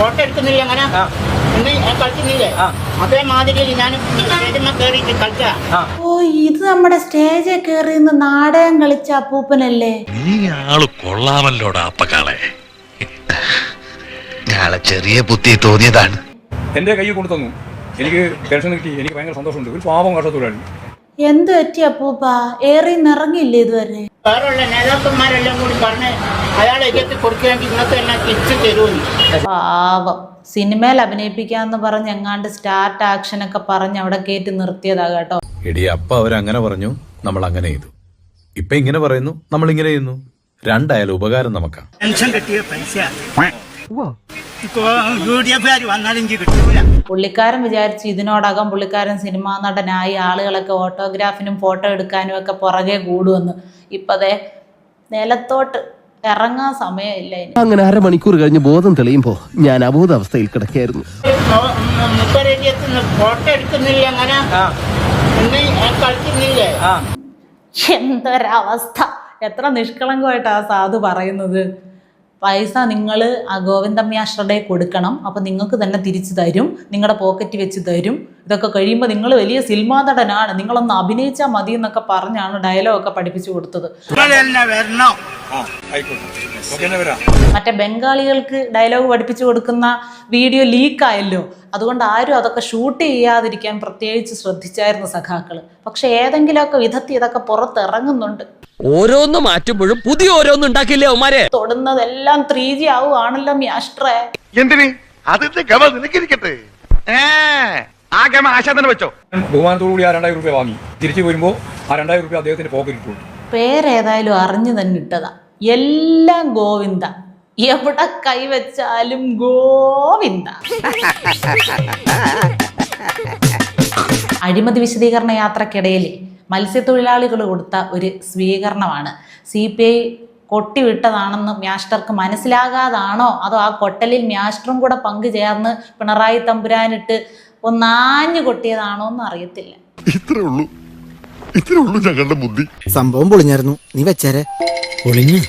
Photo എടുക്കുന്നില്ല അങ്ങനെ. ഓ ഇത് നമ്മുടെ സ്റ്റേജിൽ കയറി നാടകം കളിച്ച അപ്പൂപ്പനല്ലേ? നീ ആൾ കൊള്ളാമല്ലോടാ അപ്പക്കാളെ. ഞാളെ ചെറിയ ബുദ്ധി തോന്നിയതാണ്. എന്റെ കൈ കൊണ്ടു തന്നു. എനിക്ക് ടെൻഷൻ കിട്ടി. എനിക്ക് ഭയങ്കര സന്തോഷമുണ്ട്. ഒരു പാപം കർഷകത്തൊഴിലാളി എന്ത് പറ്റി അപ്പൂപ്പ? ഏറി നിറങ്ങില്ലേ ഇതുവരെ? വേറെയുള്ള നേതാക്കന്മാരെല്ലാം കൂടി പറഞ്ഞ് അയാളെ ഇതൊക്കെ കൊടുക്കുകയാണെങ്കിൽ ഇന്നത്തെ എല്ലാം തിരിച്ചു തരുമെന്ന്. പാവം. സിനിമയിൽ അഭിനയിപ്പിക്കാന്ന് പറഞ്ഞ് എങ്ങാണ്ട് സ്റ്റാർട്ട് ആക്ഷൻ ഒക്കെ പറഞ്ഞ് അവിടെ കയറ്റി നിർത്തിയതാ കേട്ടോ. എടി അപ്പ അവരങ്ങനെ പറഞ്ഞു. നമ്മൾ അങ്ങനെ ചെയ്തു. ഇപ്പൊ ഇങ്ങനെ പറയുന്നു. നമ്മൾ ഇങ്ങനെ ചെയ്യുന്നു. രണ്ടായാലും ഉപകാരം നമുക്കാ. പെൻഷൻ കിട്ടിയ പൈസ പുള്ളിക്കാരൻ വിചാരിച്ചു ഇതിനോടകം പുള്ളിക്കാരൻ സിനിമാ നടനായി ആളുകളൊക്കെ ഓട്ടോഗ്രാഫിനും ഫോട്ടോ എടുക്കാനും ഒക്കെ പുറകെ കൂടുമെന്ന്. ഇപ്പതേ നിലത്തോട്ട് ഇറങ്ങാൻ സമയമില്ല ഇനി. അങ്ങനെ അരമണിക്കൂർ കഴിഞ്ഞ് ബോധം തെളിയുമ്പോ ഞാൻ അബോധാവസ്ഥയിൽ കിടക്കായിരുന്നു എന്തൊരവസ്ഥ. എത്ര നിഷ്കളങ്കമായിട്ടാ ആ സാധു പറയുന്നത്. പൈസ നിങ്ങൾ ആ ഗോവിന്ദമ്യാശ്രടെ കൊടുക്കണം. അപ്പോൾ നിങ്ങൾക്ക് തന്നെ തിരിച്ചു തരും. നിങ്ങളുടെ പോക്കറ്റ് വെച്ച് തരും. ഇതൊക്കെ കഴിയുമ്പോൾ നിങ്ങൾ വലിയ സിനിമാ നടനാണ്. നിങ്ങളൊന്ന് അഭിനയിച്ചാൽ മതി എന്നൊക്കെ പറഞ്ഞാണ് ഡയലോഗൊക്കെ പഠിപ്പിച്ചു കൊടുത്തത്. മറ്റേ ബംഗാളികൾക്ക് ഡയലോഗ് പഠിപ്പിച്ചു കൊടുക്കുന്ന വീഡിയോ ലീക്കായല്ലോ അതുകൊണ്ട് ആരും അതൊക്കെ ഷൂട്ട് ചെയ്യാതിരിക്കാൻ പ്രത്യേകിച്ച് ശ്രദ്ധിച്ചായിരുന്നു സഖാക്കൾ പക്ഷെ ഏതെങ്കിലുമൊക്കെ വിധത്തിൽ ഇതൊക്കെ പുറത്തിറങ്ങുന്നുണ്ട്. ഓരോന്ന് മാറ്റുമ്പോഴും പുതിയ ഓരോന്നും ഉണ്ടാക്കില്ലേ അവന്മാരെ? തൊടുന്നതെല്ലാം ത്രീ ജി ആവുകയാണല്ലോ മ്യാഷ്ട്രേ എന്തിന്? അതിന്റെ ഗവ നിനക്കിരിക്കട്ടെ. ഗമ ആശാ തന്നെ വെച്ചോ. ബഹുമാനത്തോടു കൂടി ആ രണ്ടായിരം രൂപ വാങ്ങി. തിരിച്ചു വരുമ്പോൾ ആ രണ്ടായിരം രൂപ അദ്ദേഹത്തിന്റെ പോക്കറ്റിൽ പേരേതായാലും അറിഞ്ഞു തന്നെ ഇട്ടതാ. എല്ലാം ഗോവിന്ദ. എവിടെ കൈവച്ചാലും ഗോവിന്ദ. അഴിമതി വിശദീകരണ യാത്രക്കിടയിൽ മത്സ്യത്തൊഴിലാളികൾ കൊടുത്ത ഒരു സ്വീകരണമാണ്. സി പി ഐ കൊട്ടിവിട്ടതാണെന്ന് മ്യാസ്റ്റർക്ക് മനസ്സിലാകാതാണോ? അതോ ആ കൊട്ടലിൽ മ്യാസ്റ്ററും കൂടെ പങ്കുചേർന്ന് പിണറായി തമ്പുരാനിട്ട് ഒന്നാഞ്ഞു കൊട്ടിയതാണോ എന്ന് അറിയത്തില്ല ഇത്രേ ഉള്ളൂ. ഇത്രേ ഉള്ളൂ ഞങ്ങളുടെ ബുദ്ധി. സംഭവം പൊളിഞ്ഞായിരുന്നു. നീ വെച്ചേരെ. പൊളിഞ്ഞു?